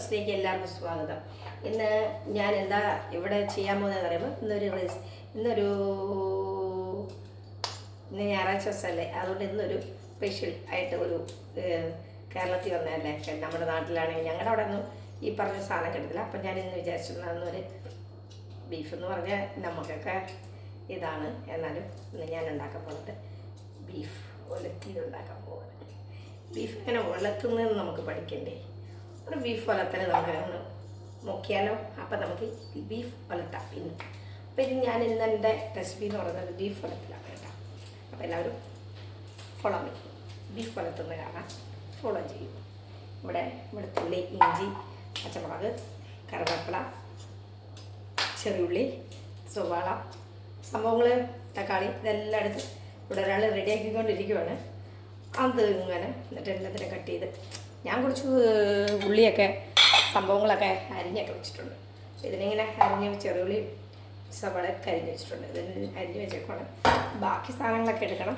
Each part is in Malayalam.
വ്ളോഗ്സിലേക്ക് എല്ലാവർക്കും സ്വാഗതം. ഇന്ന് ഞാൻ എന്താ ഇവിടെ ചെയ്യാൻ പോകുന്നത് പറയുമ്പോൾ ഇന്നൊരു ഇന്നൊരു ഇന്ന് ഞായറാഴ്ച ദിവസമല്ലേ? അതുകൊണ്ട് ഇന്നൊരു സ്പെഷ്യൽ ആയിട്ട് ഒരു കേരളത്തിൽ വന്നതല്ലേ? നമ്മുടെ നാട്ടിലാണെങ്കിൽ ഞങ്ങളുടെ അവിടെ ഒന്നും ഈ പറഞ്ഞ സാധനം കിട്ടത്തില്ല. അപ്പം ഞാൻ ഇന്ന് വിചാരിച്ചിരുന്നൊരു ബീഫ് എന്ന് പറഞ്ഞാൽ നമുക്കൊക്കെ ഇതാണ്. എന്നാലും ഇന്ന് ഞാൻ ഉണ്ടാക്കാൻ പോകുന്നത് ബീഫ് ഒലത്തിയത് ഉണ്ടാക്കാൻ പോകുന്നത്. ബീഫ് എങ്ങനെ ഉലത്തുന്നതെന്ന് നമുക്ക് പഠിക്കണ്ടേ? ഒരു ബീഫ് വളർത്തൽ നമുക്ക് ഒന്ന് നോക്കിയാലോ? അപ്പം നമുക്ക് ബീഫ് വളർത്താം ഇന്ന്. അപ്പോൾ ഇത് ഞാൻ ഇന്ന് എന്റെ റെസിപ്പി എന്ന് പറയുന്നത് ബീഫ് വളർത്തലാണ് കേട്ടോ. അപ്പോൾ എല്ലാവരും ഫോളോ ചെയ്യും ബീഫ് വളർത്തുന്ന കാണാൻ ഫോളോ ചെയ്യും. ഇവിടെ വെളുത്തുള്ളി ഇഞ്ചി പച്ചമുളക് കറിവേപ്പില ചെറിയുള്ളി സവാള സംഭവങ്ങൾ തക്കാളി ഇതെല്ലാം എടുത്ത് ഇവിടെ ഒരാൾ റെഡിയാക്കിക്കൊണ്ടിരിക്കുവാണ് അത് ഇങ്ങനെ എന്നിട്ട് എല്ലാത്തിനും കട്ട് ചെയ്ത് ഞാൻ കുറച്ച് ഉള്ളിയൊക്കെ സംഭവങ്ങളൊക്കെ അരിഞ്ഞൊക്കെ വെച്ചിട്ടുണ്ട്. ഇതിനിങ്ങനെ അരിഞ്ഞ് ചെറിയുള്ളി സവാളയൊക്കെ അരിഞ്ഞ് വെച്ചിട്ടുണ്ട്. ഇതിന് അരിഞ്ഞ് വെച്ചേക്കാണ് ബാക്കി സാധനങ്ങളൊക്കെ എടുക്കണം.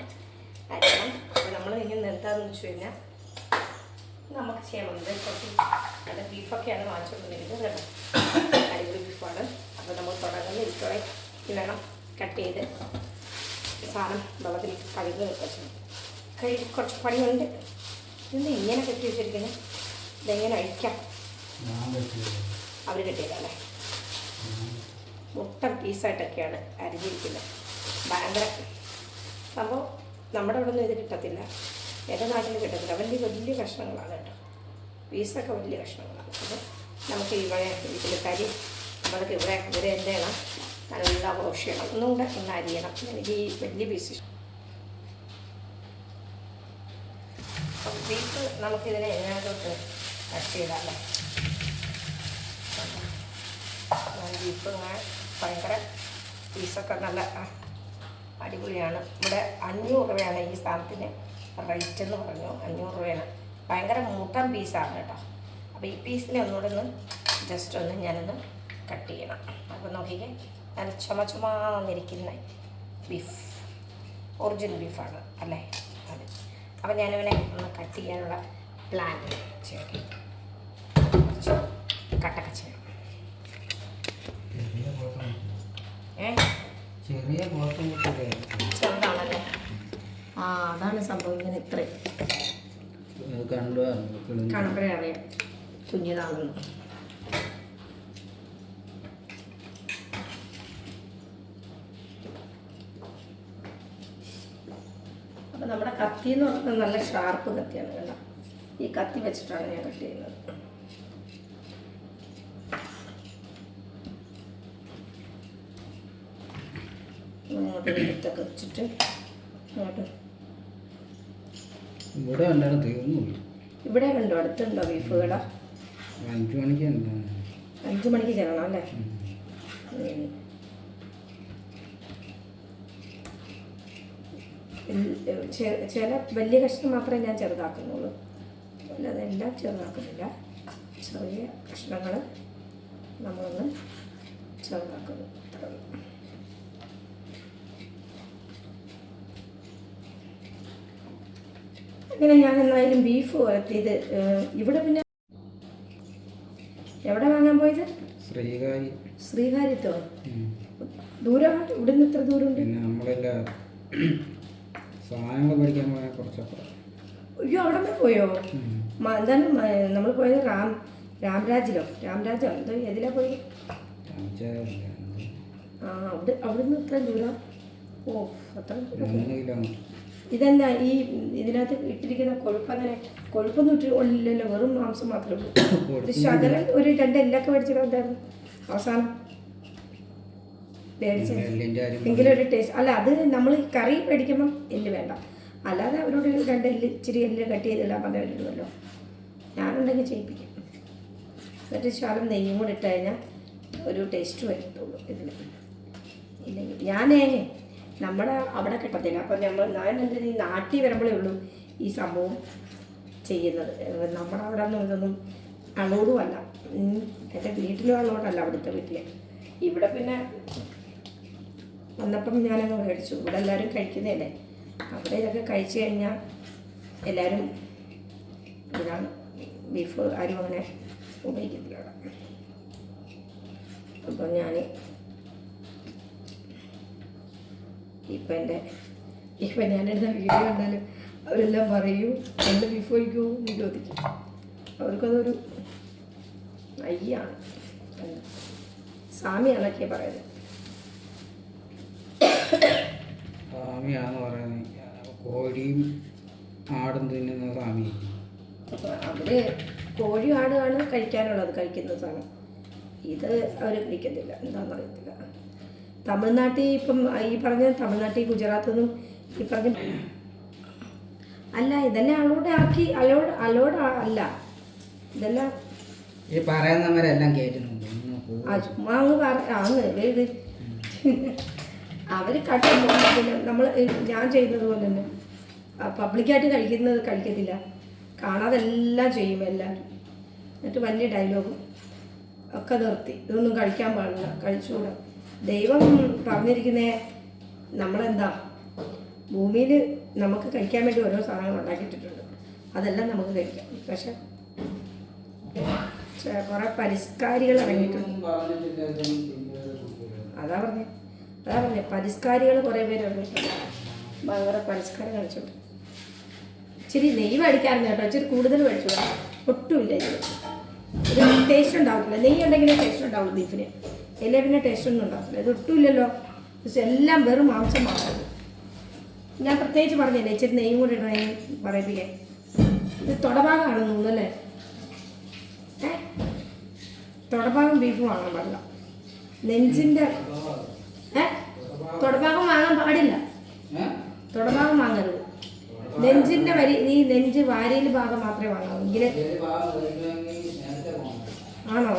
അരിയണം. അപ്പോൾ നമ്മൾ ഇങ്ങനെ എന്താണെന്ന് വെച്ച് കഴിഞ്ഞാൽ നമുക്ക് ചെയ്യാൻ വന്നത് കുറച്ച് നല്ല ബീഫൊക്കെയാണ് വാങ്ങിച്ചുകൊണ്ടിരിക്കുന്നത് കേട്ടോ. അടിപൊളി ബീഫാണ്. അപ്പോൾ നമ്മൾ തുടങ്ങുന്ന ഇരിക്കോടെ വേണം കട്ട് ചെയ്ത് സാധനം വെള്ളത്തിൽ കഴുകി വെച്ചു. കഴുകി കുറച്ച് പണിയുണ്ട്. ഇതെന്താ ഇങ്ങനെ കെട്ടി വെച്ചിരിക്കുന്നത് ഇതെങ്ങനെ അഴിക്കാം. അവർ കെട്ടിയതല്ലേ മുട്ട പീസായിട്ടൊക്കെയാണ് അരിഞ്ഞിരിക്കുന്നത്. ഭയങ്കര സംഭവം നമ്മുടെ ഇവിടെ ഒന്നും ഇത് കിട്ടത്തില്ല. എന്റെ നാട്ടിൽ കിട്ടത്തില്ല. വലിയ വലിയ കഷ്ണങ്ങളാണ് കേട്ടോ. പീസൊക്കെ വലിയ കഷ്ണങ്ങളാണ്. അപ്പോൾ നമുക്ക് ഇവിടെ വീട്ടിൽ കരി നമ്മൾക്ക് ഇവിടെ ഇവരെ എന്ത് ചെയ്യണം നല്ല വാഷ് ഒന്നും കൂടെ ഒന്ന് അരിയണം. എനിക്ക് ഈ വലിയ പീസ് ബീഫ് നമുക്കിതിനെ ഇതിനകത്തോട്ട് കട്ട് ചെയ്താലേ? ബീഫ് ഭയങ്കര പീസൊക്കെ നല്ല അടിപൊളിയാണ്. ഇവിടെ അഞ്ഞൂറ് രൂപയാണ് ഈ സാധനത്തിന് റേറ്റ് എന്ന് പറഞ്ഞു. അഞ്ഞൂറ് രൂപയാണ്. ഭയങ്കര മുട്ടൻ പീസാണ് കേട്ടോ. അപ്പോൾ ഈ പീസിനെ ഒന്നുകൂടെ ഒന്ന് ജസ്റ്റ് ഒന്ന് ഞാനൊന്ന് കട്ട് ചെയ്യണം. അപ്പോൾ നോക്കിക്കേ നല്ല ചുമ ചുമാന്നിരിക്കുന്ന ബീഫ് ഒറിജിനൽ ബീഫാണ് അല്ലേ? അതെ അപ്പോൾ ഞാനിവനെ ഒന്ന് കട്ട് ചെയ്യാനുള്ള പ്ലാൻ കുറച്ച് കട്ടൊക്കെ ചെയ്യണം. ചെറിയ ചെറുതാണല്ലേ? ആ അതാണ് സംഭവം ഇങ്ങനെ ഇത്രയും. കണ്ടു കാണുമ്പോഴേ അറിയാം. കുഞ്ഞിതാണെന്ന് നമ്മുടെ കത്തി എന്ന് പറയുന്നത് നല്ല ഷാർപ്പ് കത്തിയാണ് കേട്ടോ. ഈ കത്തി വെച്ചിട്ടാണ് ഞാൻ കട്ട് ചെയ്യുന്നത്. അങ്ങോട്ട് എടുത്തൊക്കെ വെച്ചിട്ട് അങ്ങോട്ട് ഇവിടെ കണ്ടോ ഇവിടെ ഉണ്ടോ അടുത്തുണ്ടോ ബീഫ് കട? അഞ്ചു മണിക്ക് അഞ്ച് മണിക്ക് ചെല്ലണം അല്ലേ? ചില വലിയ കഷ്ണം മാത്രമേ ഞാൻ ചെറുതാക്കുന്നുള്ളൂ. അല്ലാതെ എല്ലാം ചെറുതാക്കുന്നില്ല. ചെറിയ കഷ്ണങ്ങൾ നമ്മളൊന്ന് ചെറുതാക്കുന്നു. അങ്ങനെ ഞാൻ എന്തായാലും ബീഫ് വരത്തിയത് ഇവിടെ പിന്നെ എവിടെ വാങ്ങാൻ പോയത്? ശ്രീകാരി ശ്രീകാര്യത്തോ. ദൂരമാണ് ഇവിടുന്ന് ഇത്ര ദൂരമുണ്ട്? നമ്മളെല്ലാം സാധനങ്ങൾ പഠിക്കാൻ പോയാൽ കുറച്ചപ്പുറം. അയ്യോ അവിടെ നിന്ന് പോയോ എന്താണ് നമ്മൾ പോയത് റാം രാംരാജിലോ രാംരാജോ എന്തോ ഏതിലാ പോയി? ആ അവിടെ അവിടുന്ന് ഇത്ര ദൂരം? ഓ അത്ര ഇതെന്താ ഈ ഇതിനകത്ത് ഇട്ടിരിക്കുന്ന കൊഴുപ്പ് അങ്ങനെ കൊഴുപ്പൊന്നും ഇട്ടില്ലല്ലോ വെറും മാംസം മാത്രമേ ഉള്ളൂ. ഇത് ശകലം ഒരു രണ്ട് എല്ലൊക്കെ മേടിച്ചിട്ട് എന്തായിരുന്നു അവസാനം എങ്കിലും ഒരു ടേസ്റ്റ് അല്ല അത് നമ്മൾ കറി മേടിക്കുമ്പം എല്ല് വേണ്ട. അല്ലാതെ അവരോട് രണ്ട് എല്ല് ഇച്ചിരി എല്ല് കട്ട് ചെയ്തിടാൻ പറഞ്ഞിട്ടുണ്ടല്ലോ ഞാനുണ്ടെങ്കിൽ ചെയ്യിപ്പിക്കും. എന്നിട്ട് ശാലം നെയ്യും കൂടി ഇട്ട് കഴിഞ്ഞാൽ ഒരു ടേസ്റ്റ് വരത്തുള്ളൂ ഇതിൽ ഇല്ലെങ്കിൽ ഞാനേ നമ്മുടെ അവിടെ കിട്ടത്തില്ല. അപ്പം നമ്മൾ ഞാൻ എന്റെ ഈ നാട്ടിൽ വരുമ്പോഴേ ഉള്ളൂ ഈ സംഭവം ചെയ്യുന്നത്. നമ്മുടെ അവിടെ ഒന്നും ഇതൊന്നും അളോടുമല്ല. എന്റെ വീട്ടിലും അളോടല്ല അവിടുത്തെ വീട്ടിൽ ഇവിടെ പിന്നെ വന്നപ്പം ഞാനങ്ങ് മേടിച്ചു. ഇവിടെ എല്ലാവരും കഴിക്കുന്നതല്ലേ? അവിടെ ഇതൊക്കെ കഴിച്ചു കഴിഞ്ഞാൽ എല്ലാവരും ഇതാണ് ബീഫ് ആരും അങ്ങനെ ഉപയോഗിക്കത്തില്ല അപ്പം ഞാൻ ഇപ്പം എന്റെ ഇപ്പം ഞാനെടുത്ത വീഡിയോ കണ്ടാലും അവരെല്ലാം പറയൂ എന്റെ ബീഫ് കഴിക്കൂ? എന്ന് ചോദിക്കും. അവർക്കതൊരു അയ്യാണ്. സാമിയാണൊക്കെ പറയുന്നത്. സ്വാമിയാന്ന് പറയുന്നത് കോഴിയും ആടും തിന്നുന്ന സ്വാമി. അവിടെ കോഴി ആടുമാണ് കഴിക്കാനുള്ളത് കഴിക്കുന്ന സാധനം. ഇത് അവർ കഴിക്കത്തില്ല. എന്താണെന്ന് അറിയത്തില്ല. തമിഴ്നാട്ടിൽ ഇപ്പം ഈ പറഞ്ഞ തമിഴ്നാട്ടിൽ ഗുജറാത്തിൽ നിന്നും ഈ പറഞ്ഞ അല്ല ഇതെല്ലാം അലോഡ് ആക്കി അലോഡ് അലോഡ് അല്ല. ഇതെല്ലാം ഈ പറയുന്നവരെല്ലാം. ആ ചുമ്മാ അങ്ങ് പറ ആന്ന് ഇത് അവർ കട്ട് പിന്നെ നമ്മൾ ഞാൻ ചെയ്യുന്നത് പോലെ തന്നെ. പബ്ലിക്കായിട്ട് കഴിക്കുന്നത് കഴിക്കത്തില്ല. കാണാതെ എല്ലാം ചെയ്യും എല്ലാവരും എന്നിട്ട് വലിയ ഡയലോഗും ഒക്കെ നിർത്തി. ഇതൊന്നും കഴിക്കാൻ പാടില്ല. കഴിച്ചുകൂടാ ദൈവം പറഞ്ഞിരിക്കുന്നേ നമ്മളെന്താ? ഭൂമിയിൽ നമുക്ക് കഴിക്കാൻ വേണ്ടി ഓരോ സാധനങ്ങൾ ഉണ്ടാക്കിയിട്ടിട്ടുണ്ട്. അതെല്ലാം നമുക്ക് കഴിക്കാം. പക്ഷെ കുറെ കുറേ പരിഷ്കാരികൾ ഇറങ്ങിയിട്ടുണ്ട്. അതാ പറഞ്ഞേ. അതാ പറഞ്ഞേ പരിഷ്കാരികൾ കുറേ പേര് ഇറങ്ങിയിട്ടുണ്ട്. ഭയങ്കര പരിഷ്കാരം കഴിച്ചോട്ടെ ഇച്ചിരി നെയ്യ് മേടിക്കാറുണ്ട് കേട്ടോ. ഇച്ചിരി കൂടുതൽ മേടിച്ചു ഒട്ടുമില്ല ഇത് ഒരു ടേസ്റ്റ് ഉണ്ടാവില്ല നെയ്യ് ഉണ്ടെങ്കിലേ ടേസ്റ്റ് ഉണ്ടാവുള്ളൂ ബീഫിന് ഇല്ലേ പിന്നെ ടേസ്റ്റ് ഒന്നും ഉണ്ടാവില്ല ഇത് ഒട്ടുമില്ലല്ലോ. എല്ലാം വെറും മാംസം മാത്രം. ഞാൻ പ്രത്യേകിച്ച് പറഞ്ഞില്ലേ ഇച്ചിരി നെയ്യും കൂടി ഇടണേ പറയിപ്പിക്കാൻ ഇത് തുടഭാഗമാണെന്ന് തോന്നുന്നു അല്ലേ? തുടഭാഗം ബീഫ് വാങ്ങാൻ പാടില്ല നെഞ്ചിന്റെ തുടഭാഗം വാങ്ങാൻ പാടില്ല? തുടഭാഗം വാങ്ങരുത്. നെഞ്ചിന്റെ വരി നീ നെഞ്ച് വാരിയിൽ ഭാഗം മാത്രമേ വാങ്ങാവൂ. ഇങ്ങനെ. ആണോ?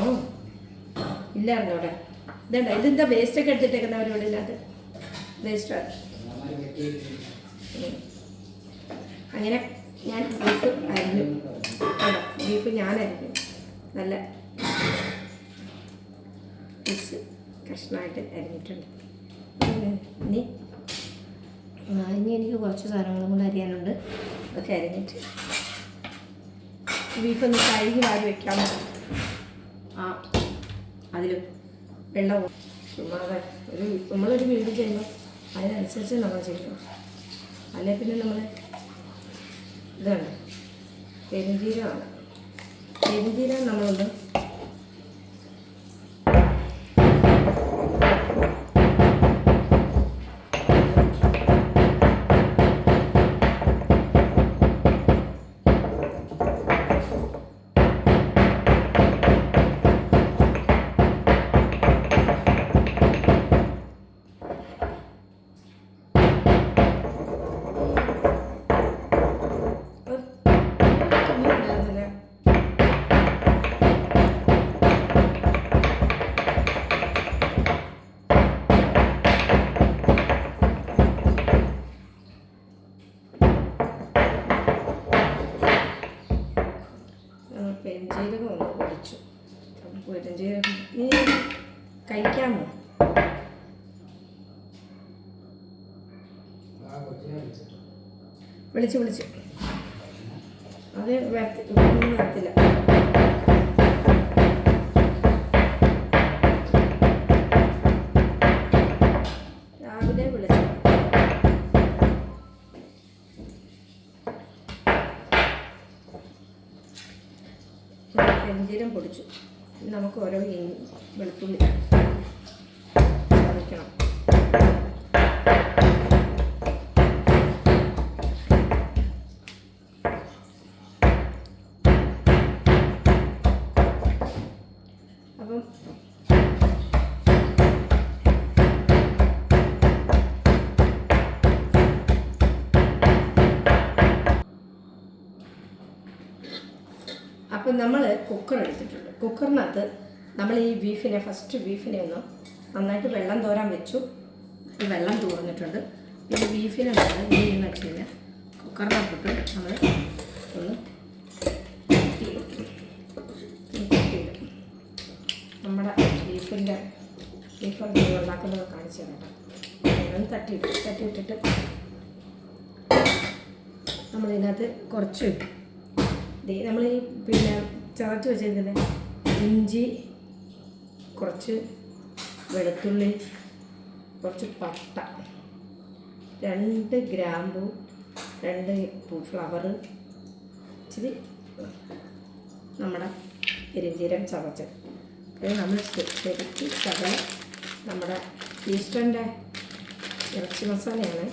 ഇല്ലായിരുന്നു അവിടെ? ഇതണ്ട ഇതെന്താ വേസ്റ്റ് ഒക്കെ എടുത്തിട്ടേക്കുന്നവരോട് ഇല്ലാത്ത വേസ്റ്റ് അങ്ങനെ ഞാൻ ബീഫ് അരിഞ്ഞു. ബീഫ് ഞാൻ അരിഞ്ഞു. നല്ല കഷ്ണമായിട്ട് അരിഞ്ഞിട്ടുണ്ട്. ഇനി? ഇനി എനിക്ക് കുറച്ച് സാധനങ്ങളും കൂടെ അരിയാനുണ്ട്. അതൊക്കെ അരിഞ്ഞിട്ട് ബീഫൊന്ന് കഴുകി വാരി വെക്കാം. ആ അതിലും വെള്ളം ചുമ്മാതെ ഒരു നമ്മളൊരു വീട് ചെയ്യുമ്പോൾ അതിനനുസരിച്ച് നമ്മൾ ചെയ്യണം. അല്ലെ പിന്നെ നമ്മൾ ഇതാണ്. പെരുംജീരമാണ് പെരുംജീരകം നമ്മളൊന്ന് വിളിച്ച് വിളിച്ച്. അത് അപ്പം നമ്മൾ കുക്കർ എടുത്തിട്ടുണ്ട്. കുക്കറിനകത്ത് നമ്മൾ ഈ ബീഫിനെ ഫസ്റ്റ് ബീഫിനെ ഒന്ന് നന്നായിട്ട് വെള്ളം തോരാൻ വെച്ചു. ഈ വെള്ളം തോർന്നിട്ടുണ്ട്. ഈ ബീഫിനെ നമ്മൾ എന്ത് ചെയ്യുന്ന വെച്ച് കഴിഞ്ഞാൽ കുക്കറിനകത്തിട്ട് നമ്മൾ ഒന്ന്. നമ്മുടെ ബീഫിന്റെ ബീഫ് ഉണ്ടാക്കുന്നത് കാണിച്ചു തരാം ഒന്ന് തട്ടിയിട്ട് തട്ടിയിട്ടിട്ട് നമ്മളിതിനകത്ത് കുറച്ച് നമ്മൾ ഈ പിന്നെ ചതച്ച് വെച്ചിരിക്കുന്ന ഇഞ്ചി കുറച്ച് വെളുത്തുള്ളി കുറച്ച് പട്ട രണ്ട് ഗ്രാമ്പു രണ്ട് ഫ്ലവർ ഇച്ചിരി നമ്മുടെ പെരിഞ്ചീരം ചതച്ചത്. ഇത് നമ്മൾ ശരിക്ക് ശകലം നമ്മുടെ ഈസ്റ്ററിന്റെ ഇറച്ചി മസാലയാണ്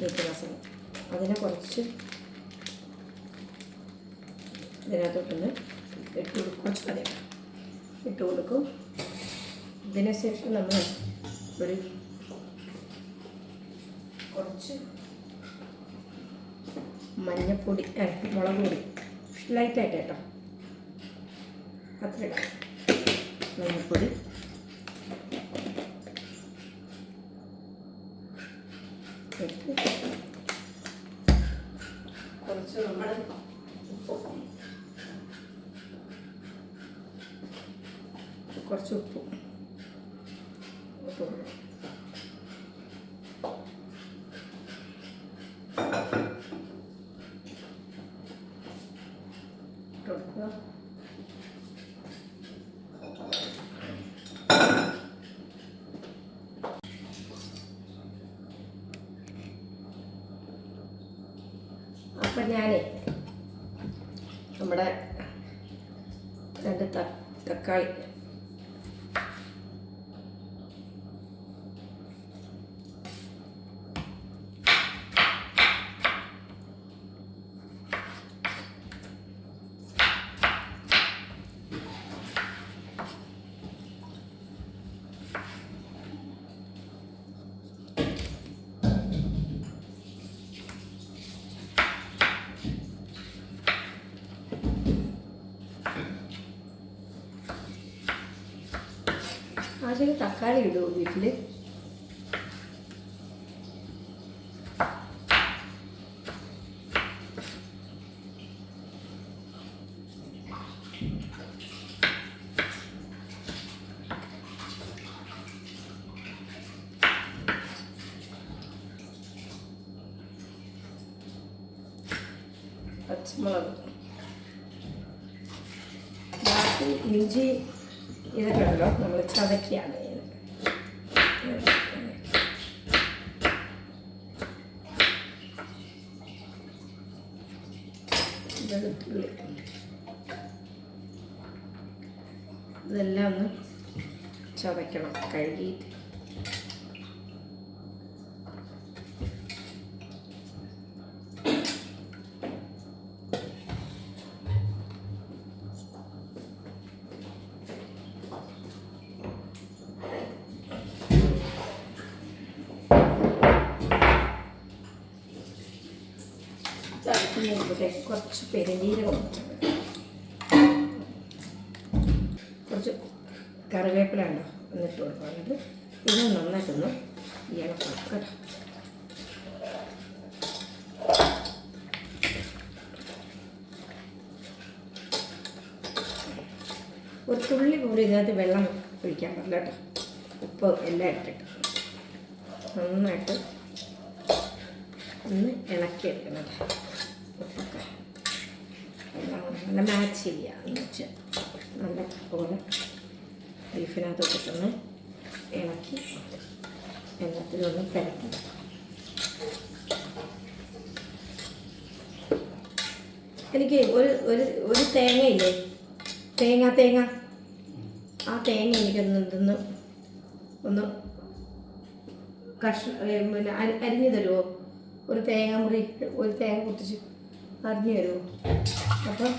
ഇറച്ചി മസാല. അതിനെ കുറച്ച് ഇതിനകത്തോട്ടൊന്ന് ഇട്ട് കൊടുക്കും. കുറച്ച് മതി. ഇട്ട് കൊടുക്കും. ഇതിന് ശേഷം നമ്മൾ ഒരു കുറച്ച് മഞ്ഞപ്പൊടി മുളക് പൊടി. ലൈറ്റായിട്ട് കേട്ടോ. അത്ര മഞ്ഞപ്പൊടി ഇട്ട് കുറച്ച് നമ്മൾ ഉപ്പ് കുറച്ച് ഉപ്പ് ഉപ്പ് കൊടുക്കും. ഇട്ട് കൊടുക്കുക. അപ്പം ഞാൻ നമ്മുടെ രണ്ട് തക്കാളി ആദ്യം തക്കാളി ഇടുമോ വീട്ടിൽ പച്ചമുളക്. ബാക്കി ഇഞ്ചി ഇതൊക്കെ ഉണ്ടല്ലോ നമ്മൾ ചതക്കിയാണ്. ചതയ്ക്കണം കഴുകിയിട്ട് ചതക്കുന്നതിലേക്ക് കുറച്ച് പെരുനീരകം കറിവേപ്പില ഉണ്ടോ എന്നിട്ട് കൊടുക്കുക എന്നിട്ട് ഇത് നന്നായിട്ടൊന്ന് ഇളക്കണം കേട്ടോ. ഒരു തുള്ളി പോലും ഇതിനകത്ത് വെള്ളം ഒഴിക്കാൻ പാടില്ല കേട്ടോ. ഉപ്പ് എല്ലാം ഇട്ടിട്ട്. നന്നായിട്ട് ഒന്ന് ഇളക്കി എടുക്കണം ഉപ്പൊക്കെ. എല്ലാം നല്ല മാച്ച് ചെയ്യുക എന്ന് വെച്ച്. നല്ല പോലെ ബീഫിനകത്ത് ഇട്ടിട്ടൊന്ന് ഇളക്കി എല്ലാത്തിലും ഒന്ന് പെരട്ടി. എനിക്ക് ഒരു ഒരു ഒരു തേങ്ങയില്ലേ? തേങ്ങ തേങ്ങ. ആ തേങ്ങ എനിക്കൊന്ന് ഇതൊന്ന് ഒന്ന് കഷ പിന്നെ അരി അരിഞ്ഞു തരുമോ ഒരു തേങ്ങ മുറി ഒരു തേങ്ങ പൊട്ടിച്ച് അരിഞ്ഞു തരുമോ അപ്പം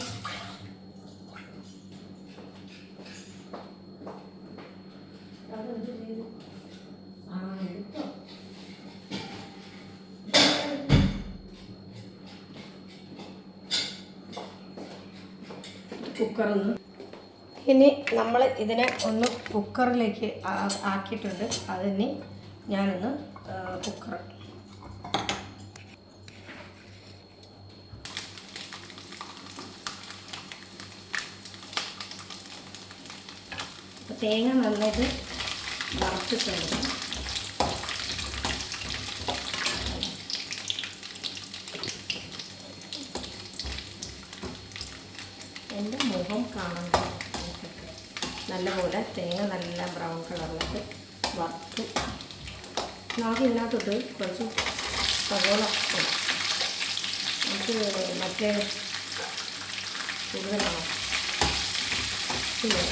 കുക്കറൊന്ന് ഇനി നമ്മൾ ഇതിനെ ഒന്ന് കുക്കറിലേക്ക് ആക്കിയിട്ടുണ്ട്. അതിനി ഞാനൊന്ന് കുക്കർ തേങ്ങ നന്നായിട്ട് വറുത്തിട്ടുണ്ട്. എന്റെ മുഖം കാണാൻ നല്ലപോലെ തേങ്ങ നല്ല ബ്രൗൺ കളറിലേക്ക് വറുത്തു നമുക്ക് കുറച്ച് സവോള. നമുക്ക് മറ്റേ കൂടുതലാണോ പിന്നെ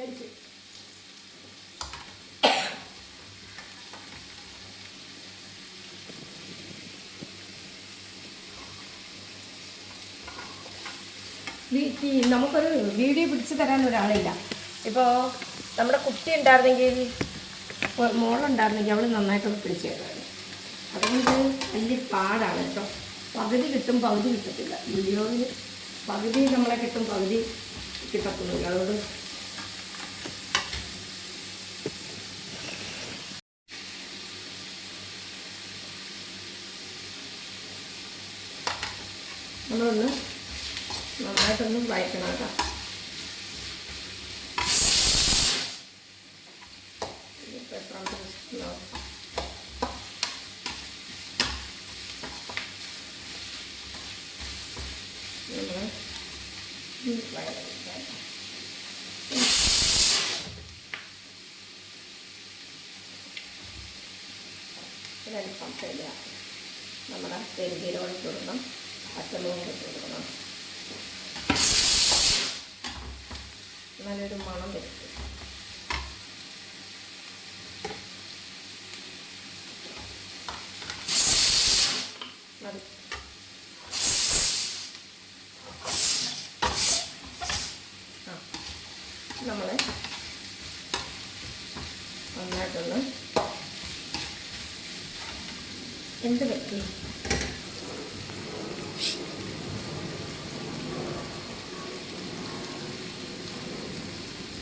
ചേർക്കാം മേടിച്ചു വീ- ഈ നമുക്കൊരു വീഡിയോ പിടിച്ചു തരാൻ ഒരാളില്ല. ഇപ്പോൾ നമ്മുടെ കുട്ടി ഉണ്ടായിരുന്നെങ്കിൽ മോളുണ്ടായിരുന്നെങ്കിൽ അവൾ നന്നായിട്ടൊന്ന് പിടിച്ചു തരുമായിരുന്നു. അതുകൊണ്ട് വലിയ പാടാണ് കേട്ടോ. പകുതി കിട്ടും പകുതി കിട്ടത്തില്ല. വീഡിയോയിൽ പകുതി നമ്മളെ കിട്ടും പകുതി കിട്ടത്തുള്ളൂ. അതുകൊണ്ട് നമ്മളൊന്ന് നന്നായിട്ടൊന്ന് വഴറ്റണം കേട്ടോ ഇതിപ്പോൾ എത്രാമത്തെ നോക്കാം നമ്മൾ വഴറ്റാം ഒരല്പം നമ്മുടെ ഇട്ട് കൊടുക്കണം പച്ചമുളക് ഇട്ട് നല്ലൊരു മണം വരും മതി ആ നമ്മൾ നന്നായിട്ടൊന്ന് എന്ത് പറ്റി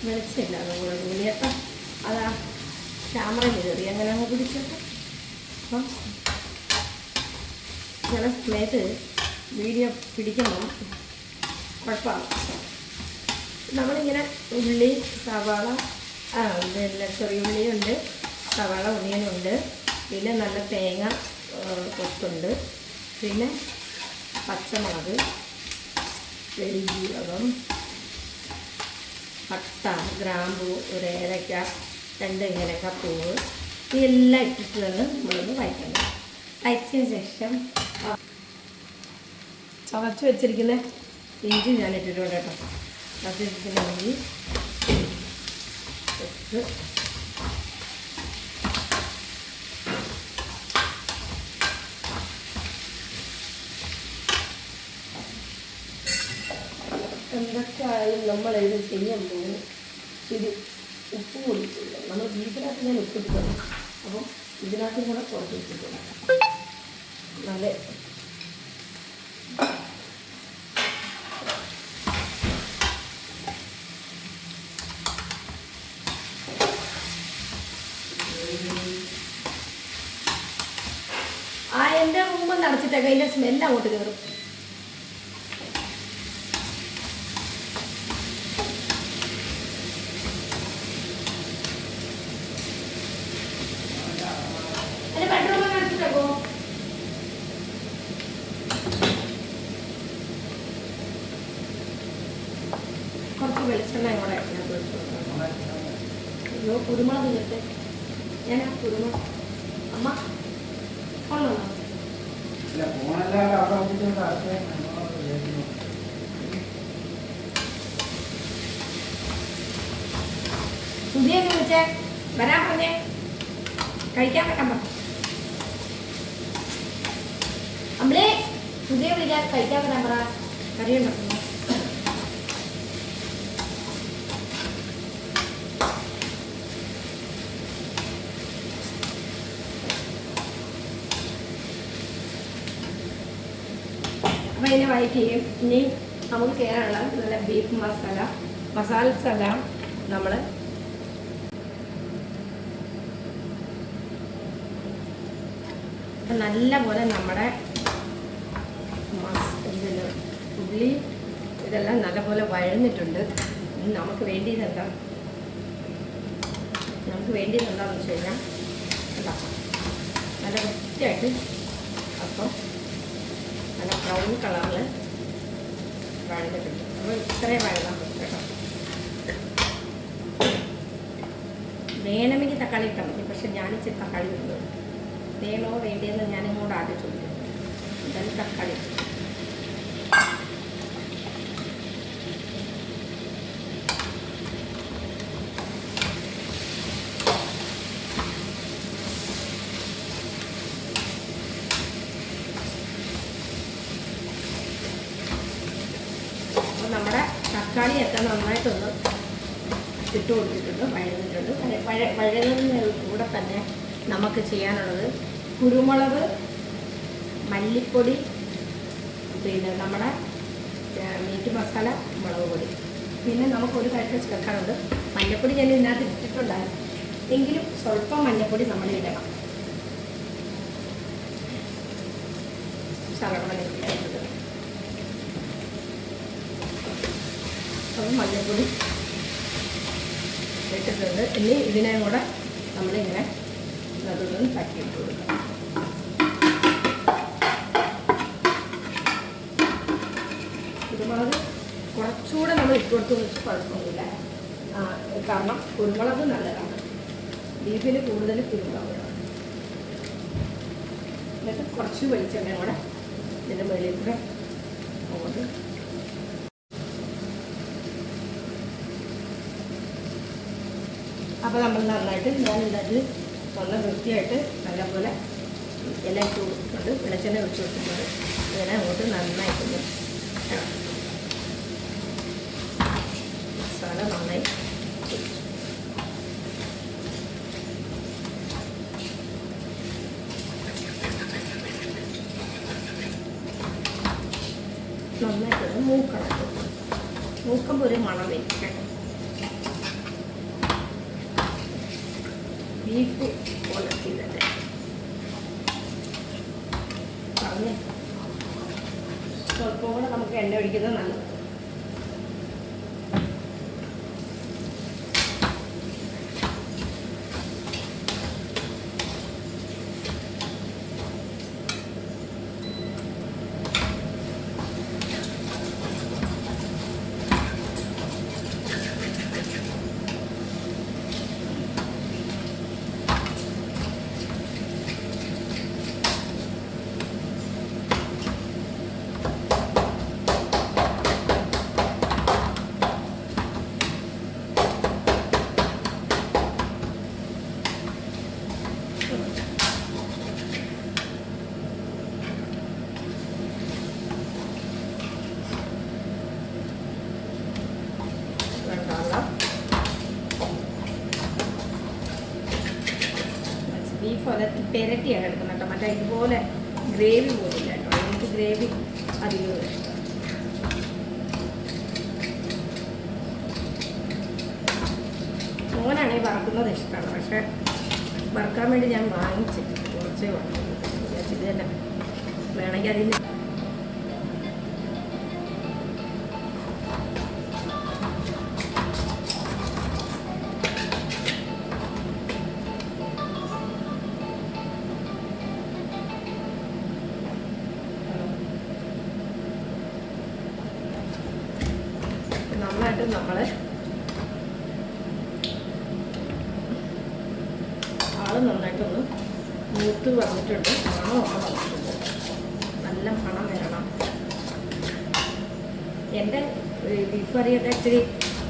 വെളിച്ചില്ല അതുകൂടെ ഉള്ളിയപ്പം അതാ ക്യാമറ കയറി അങ്ങനെ അങ്ങ് പിടിച്ചിട്ട് ചില സമയത്ത് വീഡിയോ പിടിക്കുമ്പം കുഴപ്പമാണ്. നമ്മളിങ്ങനെ ഉള്ളി സവാള പിന്നെ ചെറിയ ഉള്ളിയുണ്ട് സവാള ഉള്ളിയനുണ്ട് പിന്നെ നല്ല തേങ്ങ കൊത്തുണ്ട് പിന്നെ പച്ചമുളക് വെളിജീരകം പട്ട ഗ്രാമ്പു ഒരു ഏലക്ക രണ്ട് ഏലക്ക പൂവ് ഇതെല്ലാം ഇട്ടിട്ട് തന്നെ നമ്മളൊന്ന് വഴറ്റണം വഴറ്റിയ ശേഷം ചതച്ച് വെച്ചിരിക്കുന്ന ഇഞ്ചി ഞാൻ ഇട്ടിട്ടുണ്ട് കേട്ടോ. ചതച്ച് വെച്ചിരിക്കുന്ന ഇഞ്ചി ഇട്ട് എന്തൊക്കെയായാലും നമ്മൾ ചെയ്യാൻ പോകും ശരി. ഉപ്പ് കൊടുക്കില്ല നമ്മൾ ബീഫിനകത്ത് ഞാൻ ഉപ്പ് ഇട്ടു അപ്പം ഇതിനകത്തും കൂടെ കുറച്ച് ഇട്ടിട്ടുണ്ട് നല്ല ആ എന്റെ മുമ്പ് സ്മെല്ല് അങ്ങോട്ട് കയറും വിളിച്ചേ വരാൻ പറഞ്ഞേ. കഴിക്കാൻ പറ്റാൻ പറഞ്ഞു നമ്മളെ പുതിയ വിളിക്കാൻ കഴിക്കാൻ വരാൻ പറ. കറിയുണ്ടോ? അപ്പോൾ ഇതിനെ വഴറ്റി ഇനി നമുക്ക് ചെയ്യാനുള്ള നല്ല ബീഫ് മസാല മസാല നമ്മൾ നല്ല പോലെ നമ്മുടെ ഉള്ളി ഇതെല്ലാം നല്ലപോലെ വഴന്നിട്ടുണ്ട്. നമുക്ക് വേണ്ടിയത് എന്താ? നമുക്ക് വേണ്ടിയത് എന്താണെന്ന് വെച്ച് കഴിഞ്ഞാൽ എന്താ നല്ല വൃത്തിയായിട്ട് അപ്പം നല്ല ബ്രൗൺ കളറിൽ വഴന്നിട്ടുണ്ട്. അപ്പോൾ ഇത്രയും വഴന്നാൻ പറ്റും കേട്ടോ. വേണമെങ്കിൽ തക്കാളി ഇട്ടാൽ മതി. പക്ഷെ ഞാനിച്ചിരി തക്കാളി ഇടുന്നത്. വേണോ ഞാൻ ഇങ്ങോട്ട് ആദ്യം ചോദിക്കും. എന്തായാലും തക്കാളി. നമ്മുടെ തക്കാളിയൊക്കെ നന്നായിട്ടൊന്ന് ഇട്ട് കൊടുത്തിട്ടുണ്ട് വഴന്നിട്ടുണ്ട്. വഴ- വഴ- വഴന്നതിന് കൂടെ തന്നെ നമുക്ക് ചെയ്യാനുള്ളത് കുരുമുളക് മല്ലിപ്പൊടി പിന്നെ നമ്മുടെ മീറ്റ് മസാല മുളക് പൊടി. പിന്നെ നമുക്കൊരു കാര്യം ചേർക്കാനുണ്ട്. മഞ്ഞൾപ്പൊടി ഞാൻ ഇതിനകത്ത് ഇട്ടിട്ടുണ്ടായിരുന്നു. എങ്കിലും സ്വല്പം മഞ്ഞൾപ്പൊടി നമ്മൾ ഇടണം. ശകലം മഞ്ഞൾപ്പൊടി മഞ്ഞൾപ്പൊടി ഇട്ടിട്ടുണ്ട്. ഇനി ഇതിനെ കൂടെ നമ്മളിങ്ങനെ നടുവിൽ തട്ടിയിട്ട് കൊടുക്കാം കുരുമുളക് കുറച്ചുകൂടെ നമ്മൾ ഇട്ട് കൊടുത്തു വെച്ച് കുഴപ്പമൊന്നുമില്ല. കാരണം കുരുമുളക് നല്ലതാണ്. ബീഫിന് കൂടുതൽ കുരുമുളക് എന്നിട്ട് കുറച്ച് വെളിച്ചെണ്ണ കൂടെ ഇതിന്റെ കൂടെ അങ്ങോട്ട് അപ്പോൾ നമ്മൾ നന്നായിട്ട് ഞാൻ ഇന്നത് നല്ല വൃത്തിയായിട്ട് നല്ലപോലെ എല്ലാം ഇട്ട് കൊടുത്തിട്ടുണ്ട്. വെളിച്ചെണ്ണ ഒഴിച്ച് കൊടുത്തിട്ടുണ്ട്. ഇങ്ങനെ അങ്ങോട്ട് നന്നായിട്ടൊന്ന് മസാല നന്നായി. നന്നായിട്ട് മൂക്കണം. മൂക്കുമ്പോൾ ഒരു മണം വരും ബീഫ് ഉലത്തിയതല്ലേ പറഞ്ഞേ. സ്വല്പം കൂടെ നമുക്ക് എണ്ണ ഒഴിക്കുന്നത് നല്ലത് വേണ്ടാം ബീഫ് ഒലത്തി എടുക്കുന്നത് കേട്ടോ. മറ്റേ ഇതുപോലെ ഗ്രേവി പോലില്ല നന്നായിട്ട് നമ്മൾ ആൾ നന്നായിട്ടൊന്ന് മൂത്ത് വന്നിട്ടുണ്ട്. മണമൊക്കെ വന്നിട്ടുണ്ട്. നല്ല മണം വരണം. എന്റെ ബീഫ് കറിയൊക്കെ ഇച്ചിരി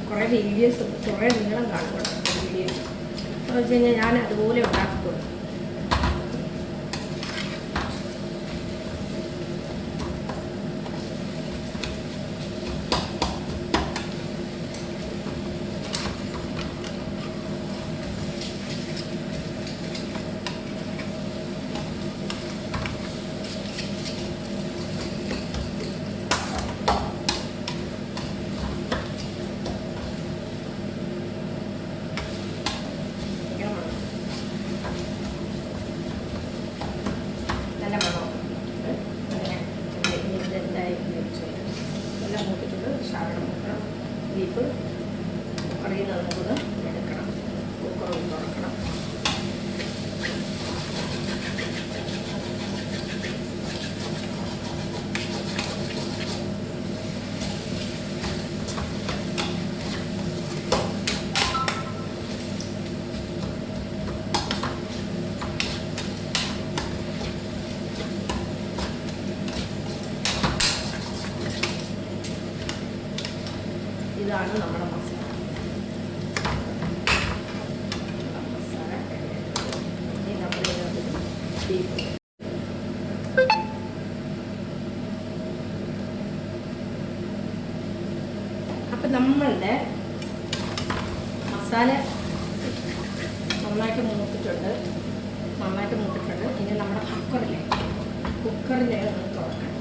കുറേ വീഡിയോസ് കുറേ നീളം കാണുന്നുണ്ട് വീഡിയോസ് എന്ന് വെച്ച് കഴിഞ്ഞാൽ ഞാൻ അതുപോലെ ഉണ്ടാക്കിക്കൊള്ളു അപ്പം നമ്മളുടെ മസാല നന്നായിട്ട് മൂത്തിട്ടുണ്ട് നന്നായിട്ട് മൂത്തിട്ടുണ്ട് ഇനി നമ്മുടെ കുക്കറിലെ കുക്കറിലെ ഒന്ന് തുറക്കണം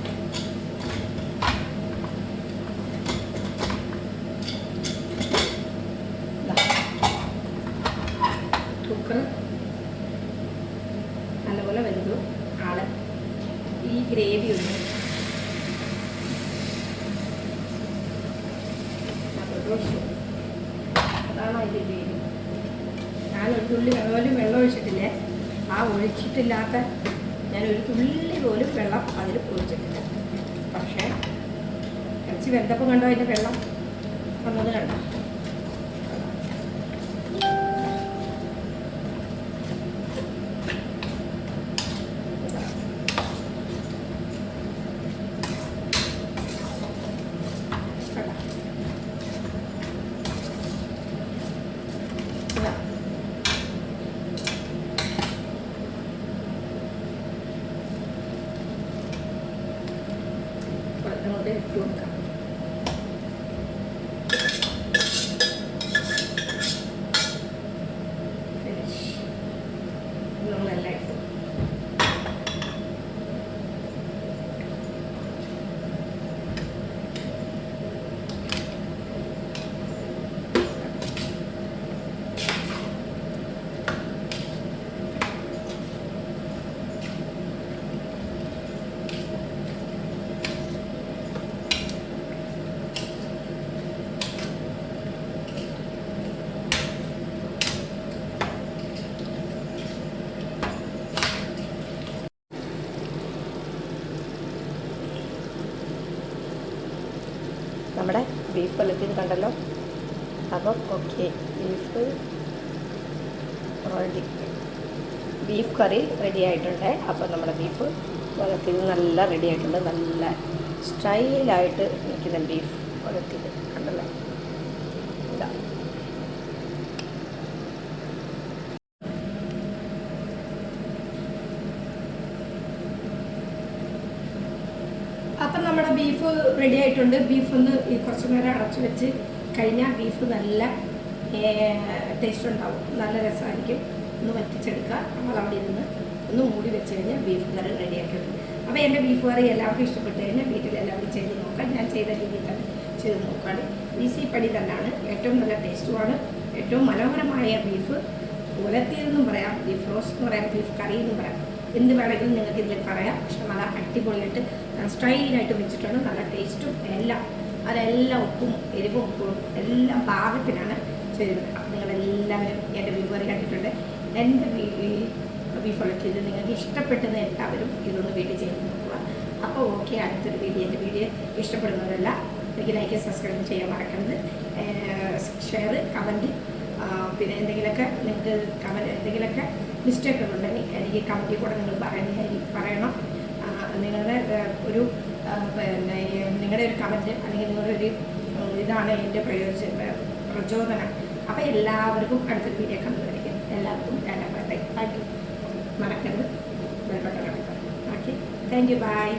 ദാ. കുക്കർ നല്ലപോലെ വെന്തു ആൾ ഈ ഗ്രേവി ഒന്ന് അതിലോട്ട് ഒഴിച്ചു അതാണ് അതിന്റെ ഗ്രേവി ഞാൻ ഒരു തുള്ളി പോലും വെള്ളം ഒഴിച്ചിട്ടില്ലേ ആ ഒഴിച്ചിട്ടില്ലാത്ത ഞാൻ ഒരു തുള്ളി പോലും വെള്ളം അതിൽ ഒഴിച്ചിട്ടില്ല പക്ഷേ ഇറച്ചി വെന്തപ്പം കണ്ടോ അതിന്റെ വെള്ളം വന്നത് കണ്ടോ കണ്ടോ? ഇതാ. അങ്ങോട്ട് ഇട്ട് കൊടുക്കാം ഫിനിഷ് നമ്മളെല്ലാം ഇട്ടു നമ്മുടെ ബീഫ് വെളുത്തിയത് കണ്ടല്ലോ. അപ്പം okay beef ready beef curry ready ആയിട്ടുണ്ട്. അപ്പോൾ നമ്മുടെ ബീഫ് വെളുത്തിയത് നല്ല റെഡി ആയിട്ടുണ്ട്. നല്ല സ്റ്റൈലായിട്ട് നിൽക്കുന്ന ബീഫ് വെളുത്തിയത് കണ്ടല്ലോ ഇതാ അപ്പം നമ്മുടെ ബീഫ് റെഡി ആയിട്ടുണ്ട്. ബീഫ് ഒന്ന് കുറച്ച് നേരം അടച്ചു വെച്ച് കഴിഞ്ഞാൽ ബീഫ് നല്ല ടേസ്റ്റ് ഉണ്ടാവും. നല്ല രസമായിരിക്കും. ഒന്ന് വറ്റിച്ചെടുക്കുക. നമ്മൾ അവിടെ ഇരുന്ന് ഒന്ന് മൂടി വെച്ച് കഴിഞ്ഞാൽ ബീഫ് കറി റെഡി അപ്പോൾ എന്റെ ബീഫ് കറി എല്ലാവർക്കും ഇഷ്ടപ്പെട്ട് കഴിഞ്ഞാൽ വീട്ടിൽ എല്ലാവരും ചെയ്ത് നോക്കാം. ഞാൻ ചെയ്ത രീതിയിൽ തന്നെ ചെയ്ത് നോക്കുകയാണ്. ഈസി പടി തന്നെയാണ്. ഏറ്റവും നല്ല ടേസ്റ്റുമാണ് ഏറ്റവും മനോഹരമായ ബീഫ് ഉലത്തിയതെന്നും പറയാം. ബീഫ് റോസ്റ്റ് എന്ന് പറയാം. ബീഫ് കറി എന്ന് പറയാം. എന്ത് വേണമെങ്കിലും നിങ്ങൾക്ക് ഇതിൽ പറയാം. പക്ഷെ നല്ല അടിപൊളിയായിട്ട് സ്റ്റൈലായിട്ട് വെച്ചിട്ടുണ്ട്. നല്ല ടേസ്റ്റും എല്ലാം അതെല്ലാം ഉപ്പും എരിവും ഉപ്പും എല്ലാം പാകത്തിനാണ് ചെയ്തിരുന്നത് അപ്പം നിങ്ങളെല്ലാവരും എന്റെ കറി കണ്ടിട്ടുണ്ട്. എന്റെ ബീഫ് ഉളക്കിയത് നിങ്ങൾക്ക് ഇഷ്ടപ്പെട്ടെന്ന് എല്ലാവരും ഇതൊന്ന് വീട്ടിൽ ചെയ്ത് നോക്കുക. അപ്പോൾ ഓക്കെ അടുത്തൊരു വീഡിയോ. എന്റെ വീഡിയോ ഇഷ്ടപ്പെടുന്നവരല്ല എനിക്ക് ലൈക്ക് സബ്സ്ക്രൈബ് ചെയ്യാൻ മറക്കരുത്. ഷെയർ കമന്റ് പിന്നെ എന്തെങ്കിലുമൊക്കെ നിങ്ങൾക്ക് കമന്റ് എന്തെങ്കിലുമൊക്കെ മിസ്റ്റേക്ക് ഉണ്ടെങ്കിൽ എനിക്ക് കമ്മിറ്റി കൂടെ നിങ്ങൾ പറയുന്ന പറയണം. നിങ്ങളുടെ ഒരു പിന്നെ നിങ്ങളുടെ ഒരു കമന്റ് അല്ലെങ്കിൽ നിങ്ങളുടെ ഒരു ഇതാണ് എന്റെ പ്രയോജന പ്രചോദനം. അപ്പോൾ എല്ലാവർക്കും അടുത്തൊരു വീഡിയോ കണ്ടുപിടിക്കും. എല്ലാവർക്കും താങ്ക് യു മറക്കരുത്. Bell button okay thank you bye